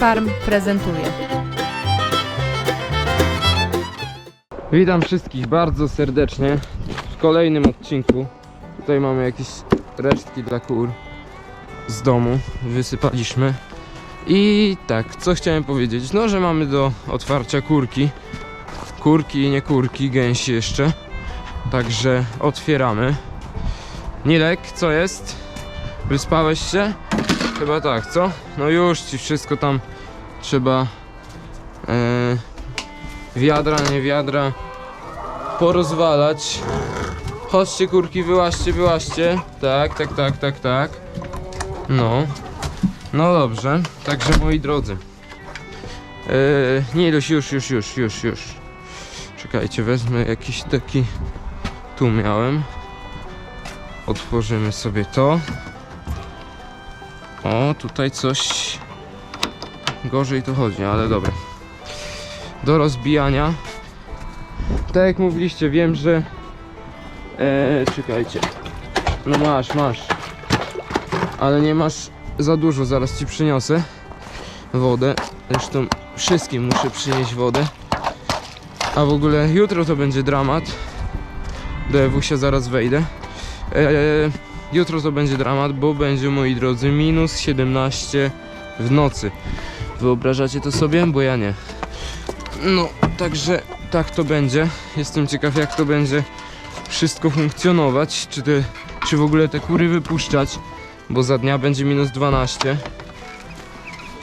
Farm prezentuje. Witam wszystkich bardzo serdecznie w kolejnym odcinku. Tutaj mamy jakieś resztki dla kur z domu. Wysypaliśmy. I tak, co chciałem powiedzieć? No, że mamy do otwarcia kurki. Kurki i nie kurki, gęsi jeszcze. Także otwieramy. Nilek, co jest? Wyspałeś się? Chyba tak, co? No już ci wszystko tam trzeba. E, wiadra, nie wiadra porozwalać. Chodźcie kurki, wyłaźcie, wyłaźcie. Tak, tak, tak, tak, tak. No. No dobrze. Także moi drodzy. Yy, nie ilość, już, już, już, już, już. Czekajcie, wezmę jakiś taki. Tu miałem. Otworzymy sobie to. O, tutaj coś gorzej to chodzi, ale dobra do rozbijania. Tak jak mówiliście, wiem, że. Eee, czekajcie. No masz, masz. Ale nie masz za dużo, zaraz ci przyniosę wodę. Zresztą wszystkim muszę przynieść wodę. A w ogóle jutro to będzie dramat. Do Ewusia zaraz wejdę. Eee, jutro to będzie dramat, bo będzie, moi drodzy, minus 17 w nocy. Wyobrażacie to sobie? Bo ja nie. No, także tak to będzie. Jestem ciekaw jak to będzie wszystko funkcjonować. Czy, te, czy w ogóle te kury wypuszczać, bo za dnia będzie minus 12.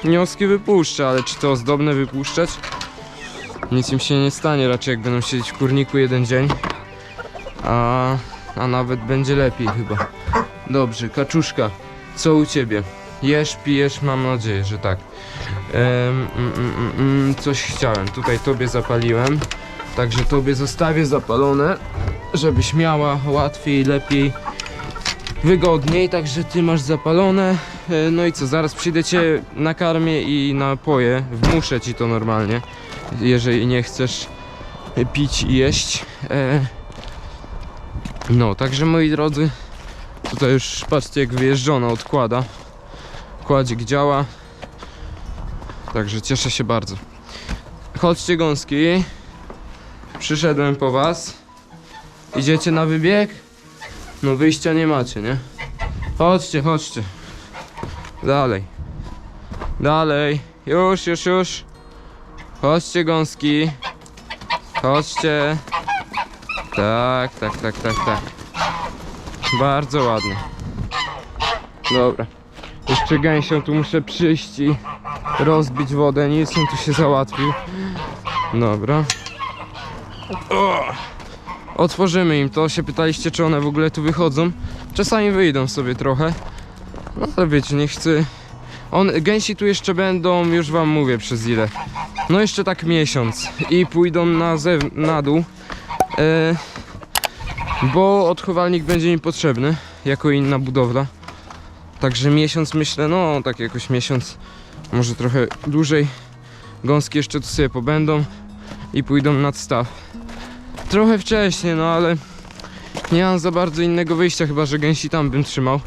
Wnioski wypuszczę, ale czy to ozdobne wypuszczać? Nic im się nie stanie, raczej jak będą siedzieć w kurniku jeden dzień. A, a nawet będzie lepiej chyba. Dobrze, kaczuszka, co u ciebie? Jesz, pijesz, mam nadzieję, że tak. Mm, mm, mm, mm, coś chciałem. Tutaj tobie zapaliłem. Także tobie zostawię zapalone, żebyś miała łatwiej, lepiej, wygodniej. Także ty masz zapalone. E, No i co, zaraz przyjdę cię na karmię i napoję. Wmuszę ci to normalnie, jeżeli nie chcesz pić i jeść. E, No, także moi drodzy, tutaj już patrzcie jak wyjeżdżona odkłada. Kładzik działa. Także cieszę się bardzo. Chodźcie gąski. Przyszedłem po was. Idziecie na wybieg? No wyjścia nie macie, nie? Chodźcie, chodźcie. Dalej. Dalej. Już, już, już. Chodźcie gąski. Chodźcie. Tak, tak, tak, tak, tak. Bardzo ładnie. Dobra. Jeszcze gęsią tu muszę przyjść i rozbić wodę. Nilson tu się załatwił. Dobra. O! Otworzymy im to. Się pytaliście, czy one w ogóle tu wychodzą. Czasami wyjdą sobie trochę. No ale wiecie, nie chcę. On, gęsi tu jeszcze będą, już wam mówię przez ile. No jeszcze tak miesiąc. I pójdą na, zew- na dół. E, bo odchowalnik będzie mi potrzebny. Jako inna budowla. Także miesiąc myślę, no tak jakoś miesiąc, może trochę dłużej. Gąski jeszcze tu sobie pobędą i pójdą nad staw. Trochę wcześniej, no ale nie mam za bardzo innego wyjścia, chyba że gęsi tam bym trzymał.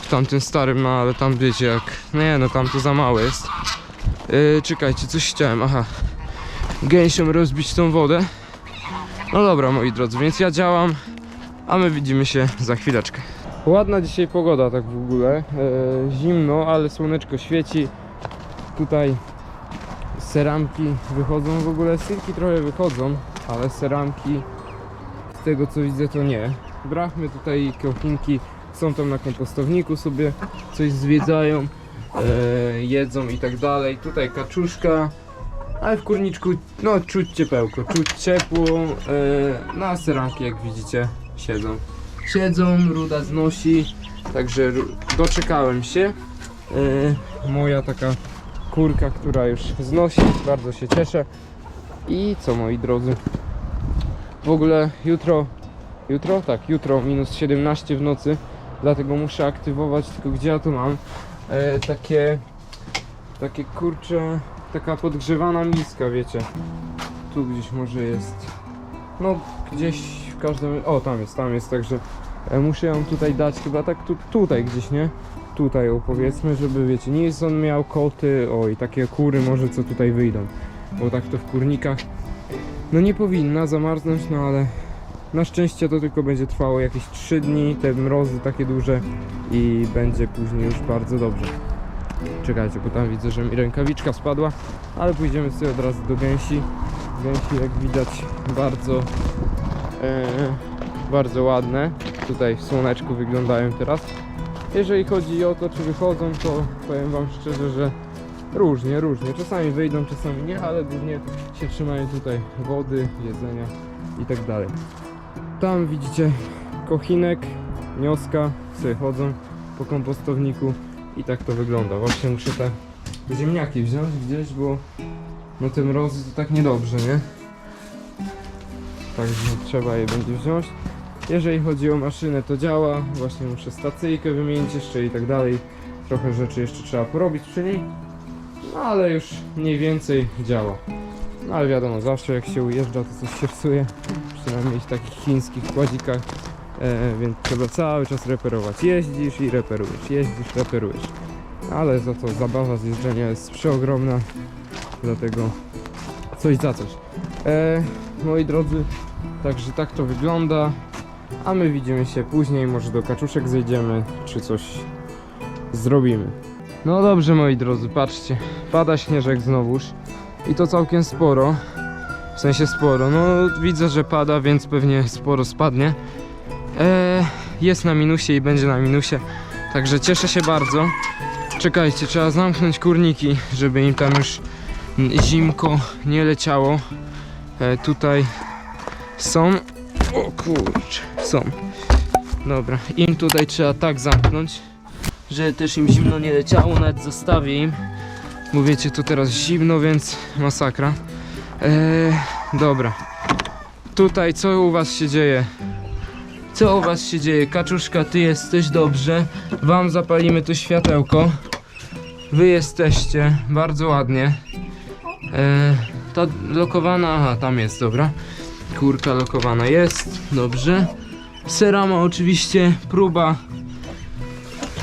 W tamtym starym, no ale tam wiecie jak, nie no tam to za małe jest. Yy, czekajcie, coś chciałem, aha. Gęsiom rozbić tą wodę. No dobra moi drodzy, więc ja działam, a my widzimy się za chwileczkę. Ładna dzisiaj pogoda tak w ogóle. E, zimno, ale słoneczko świeci. Tutaj seramki wychodzą w ogóle. Syrki trochę wychodzą, ale seramki z tego co widzę to nie. Brachmy tutaj kiełchinki są tam na kompostowniku sobie coś zwiedzają, e, jedzą i tak dalej. Tutaj kaczuszka. Ale w kurniczku, no czuć ciepełko, czuć ciepło, e, na seramki jak widzicie siedzą siedzą, ruda znosi, także doczekałem się. Yy, moja taka kurka, która już znosi, bardzo się cieszę. I co moi drodzy, w ogóle jutro, jutro? Tak, jutro minus 17 w nocy, dlatego muszę aktywować, tylko gdzie ja to mam? E, takie, takie kurcze, taka podgrzewana miska, wiecie. Tu gdzieś może jest. No, gdzieś w każdym. O, tam jest, tam jest, także e, muszę ją tutaj dać, chyba tak tu, tutaj gdzieś, nie? tutaj o powiedzmy, żeby wiecie, Nilsson miał koty, o i takie kury może co tutaj wyjdą, bo tak to w kurnikach no nie powinna zamarznąć, no ale na szczęście to tylko będzie trwało jakieś 3 dni, te mrozy takie duże i będzie później już bardzo dobrze. Czekajcie, bo tam widzę, że mi rękawiczka spadła, ale pójdziemy sobie od razu do gęsi. Gęsi jak widać bardzo e, bardzo ładne. Tutaj w słoneczku wyglądają teraz. Jeżeli chodzi o to, czy wychodzą, to powiem Wam szczerze, że różnie, różnie. Czasami wyjdą, czasami nie, ale głównie się trzymają tutaj wody, jedzenia i tak dalej. Tam widzicie kochinek, nioska, sobie chodzą po kompostowniku i tak to wygląda. Właśnie muszę te ziemniaki wziąć gdzieś, bo no te mrozy to tak niedobrze, nie? Także trzeba je będzie wziąć. Jeżeli chodzi o maszynę to działa, właśnie muszę stacyjkę wymienić jeszcze i tak dalej. Trochę rzeczy jeszcze trzeba porobić przy niej. No ale już mniej więcej działa. No ale wiadomo, zawsze jak się ujeżdża to coś się psuje. Przynajmniej w takich chińskich kładzikach. E, więc trzeba cały czas reperować. Jeździsz i reperujesz, jeździsz, reperujesz. Ale za to zabawa z jeżdżenia jest przeogromna. Dlatego coś za coś. E, moi drodzy, także tak to wygląda. A my widzimy się później, może do kaczuszek zejdziemy, czy coś zrobimy. No dobrze moi drodzy, patrzcie, pada śnieżek znowuż i to całkiem sporo, w sensie sporo, no widzę, że pada, więc pewnie sporo spadnie. Eee, jest na minusie i będzie na minusie, także cieszę się bardzo. Czekajcie, trzeba zamknąć kurniki, żeby im tam już zimko nie leciało. E, tutaj są, o kurczę, są. Dobra, im tutaj trzeba tak zamknąć, że też im zimno nie leciało, nawet zostawię im. Bo wiecie, tu teraz zimno, więc masakra. Eee, dobra. Tutaj co u was się dzieje? Co u was się dzieje? Kaczuszka, ty jesteś dobrze. Wam zapalimy tu światełko. Wy jesteście bardzo ładnie. Eee, ta lokowana, aha, tam jest, dobra. Kurka lokowana jest, dobrze. Serama oczywiście, próba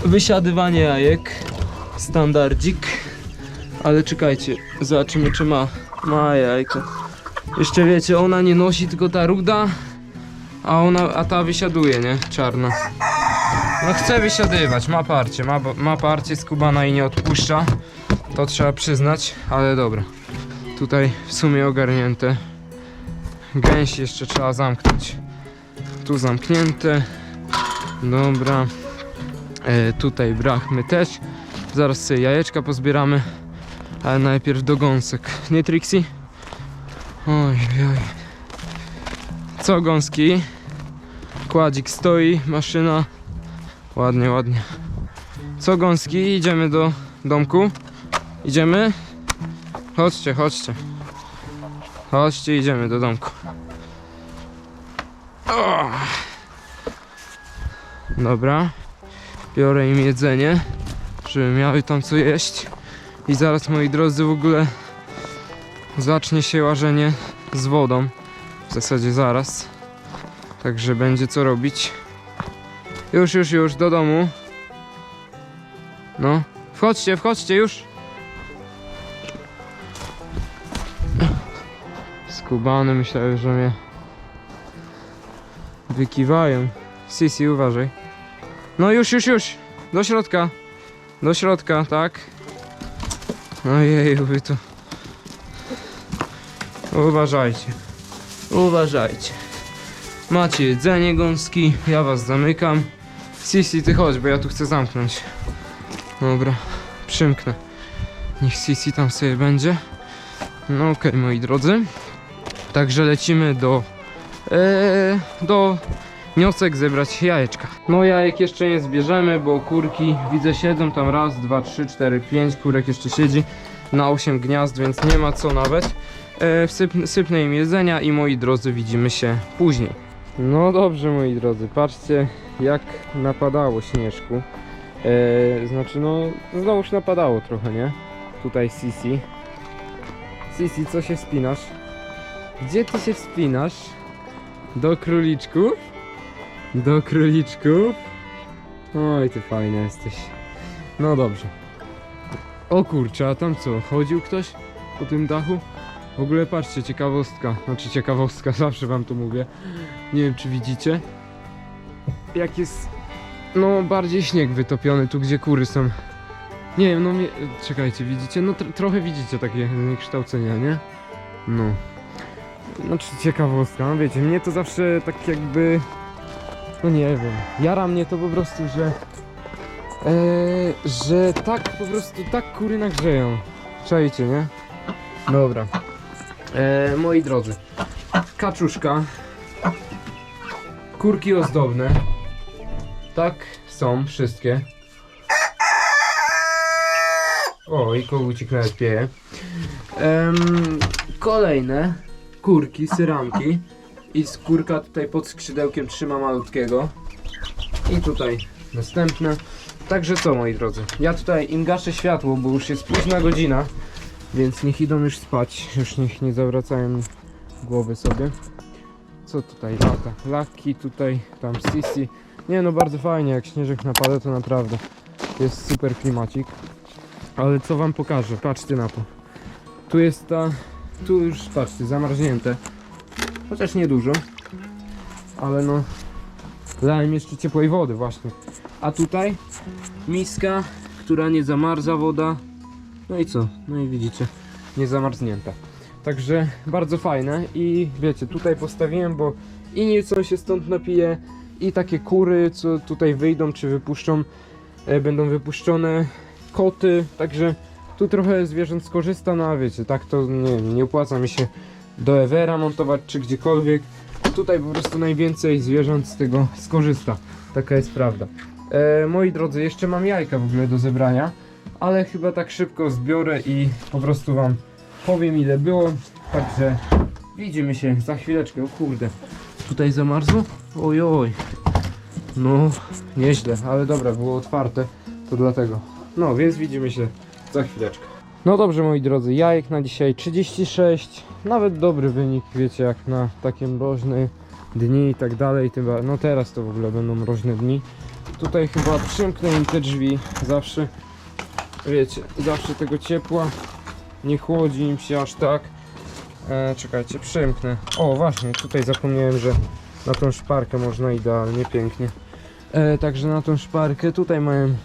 wysiadywanie jajek. Standardzik. Ale czekajcie, zobaczymy czy ma. Ma jajko. Jeszcze wiecie, ona nie nosi, tylko ta ruda. A ona, a ta wysiaduje, nie? Czarna. No chce wysiadywać, ma parcie, ma, ma parcie skubana i nie odpuszcza. To trzeba przyznać, ale dobra. Tutaj w sumie ogarnięte. Gęsi jeszcze trzeba zamknąć. Tu zamknięte. Dobra. E, tutaj brachmy też. Zaraz sobie jajeczka pozbieramy. Ale najpierw do gąsek. Nie Trixie? Oj, oj. Co gąski? Kładzik stoi, maszyna. Ładnie, ładnie. Co gąski? Idziemy do domku. Idziemy? Chodźcie, chodźcie. Chodźcie, idziemy do domku. O! Dobra. Biorę im jedzenie, żeby miały tam co jeść. I zaraz, moi drodzy, w ogóle zacznie się łażenie z wodą. W zasadzie zaraz. Także będzie co robić. Już, już, już, do domu. No. Wchodźcie, wchodźcie, już. Skubany myślałem, że mnie wykiwają. Sisi, uważaj. No już, już, już. Do środka. Do środka, tak. Ojej, wy tu. Uważajcie. Uważajcie. Macie jedzenie gąski, ja was zamykam. Sisi, ty chodź, bo ja tu chcę zamknąć. Dobra, przymknę. Niech Sisi tam sobie będzie. No okej, moi drodzy. Także lecimy do... Eee, do wniosek zebrać jajeczka. No jajek jeszcze nie zbierzemy, bo kurki widzę siedzą tam raz, dwa, trzy, cztery, pięć kurek jeszcze siedzi na 8 gniazd, więc nie ma co nawet. E, wsyp, sypnę im jedzenia i moi drodzy widzimy się później. No dobrze moi drodzy, patrzcie jak napadało śnieżku. E, znaczy no znowuż napadało trochę, nie? Tutaj Sisi. Sisi, co się spinasz? Gdzie ty się wspinasz? Do króliczków? Do króliczków? Oj, ty fajny jesteś. No dobrze. O kurczę, a tam co? Chodził ktoś po tym dachu? W ogóle patrzcie, ciekawostka. Znaczy ciekawostka, zawsze wam to mówię. Nie wiem czy widzicie. Jak jest no bardziej śnieg wytopiony tu gdzie kury są. Nie wiem, no mnie... czekajcie, widzicie? No tr- trochę widzicie takie zniekształcenia, nie? No. Znaczy ciekawostka, no wiecie, mnie to zawsze tak jakby... No nie wiem, jara mnie to po prostu, że... Eee, że tak po prostu, tak kury nagrzeją. Czajcie, nie? Dobra. Eee, moi drodzy, kaczuszka, kurki ozdobne, tak są wszystkie. O, i kogucik nawet pieje. Em, kolejne kurki, syramki. I skórka tutaj pod skrzydełkiem trzyma malutkiego. I tutaj następne. Także co moi drodzy, ja tutaj im gaszę światło, bo już jest późna godzina, więc niech idą już spać, już niech nie zawracają głowy sobie. Co tutaj lata? Laki tutaj, tam sisi. Nie no, bardzo fajnie, jak śnieżek napada to naprawdę jest super klimacik. Ale co wam pokażę, patrzcie na to. Tu jest ta, tu już patrzcie, zamarznięte. Chociaż nie dużo, ale no dałem jeszcze ciepłej wody właśnie. A tutaj miska, która nie zamarza woda. No i co? No i widzicie, nie zamarznięta. Także bardzo fajne i wiecie, tutaj postawiłem, bo i nic co się stąd napije i takie kury, co tutaj wyjdą czy wypuszczą, e, będą wypuszczone, koty, także tu trochę zwierząt skorzysta, no a wiecie, tak to nie, nie opłaca mi się do Evera montować czy gdziekolwiek. Tutaj po prostu najwięcej zwierząt z tego skorzysta. Taka jest prawda. E, moi drodzy, jeszcze mam jajka w ogóle do zebrania, ale chyba tak szybko zbiorę i po prostu wam powiem ile było. Także widzimy się za chwileczkę. O kurde, tutaj zamarzło? Oj, oj. No, nieźle, ale dobra, było otwarte, to dlatego. No, więc widzimy się za chwileczkę. No dobrze, moi drodzy, jajek na dzisiaj 36. Nawet dobry wynik, wiecie, jak na takie mroźne dni i tak dalej. No teraz to w ogóle będą mroźne dni. Tutaj chyba przymknę im te drzwi zawsze. Wiecie, zawsze tego ciepła. Nie chłodzi im się aż tak. E, czekajcie, przymknę. O, właśnie, tutaj zapomniałem, że na tą szparkę można idealnie, pięknie. E, także na tą szparkę tutaj mają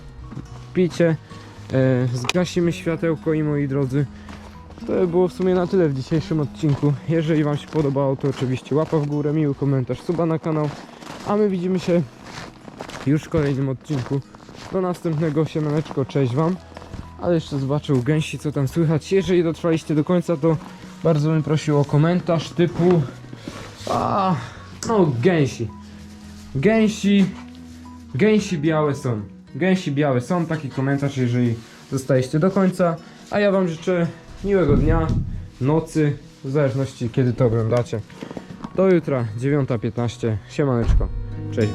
picie. E, zgasimy światełko i moi drodzy. To by było w sumie na tyle w dzisiejszym odcinku. Jeżeli Wam się podobało, to oczywiście łapa w górę, miły komentarz, suba na kanał. A my widzimy się już w kolejnym odcinku. Do następnego siemaneczko, cześć Wam. Ale jeszcze zobaczę u gęsi co tam słychać. Jeżeli dotrwaliście do końca, to bardzo bym prosił o komentarz typu... A, no gęsi. Gęsi... Gęsi białe są. Gęsi białe są. Taki komentarz, jeżeli zostaliście do końca. A ja Wam życzę miłego dnia, nocy, w zależności kiedy to oglądacie. Do jutra, 9.15. Siemaneczko. Cześć.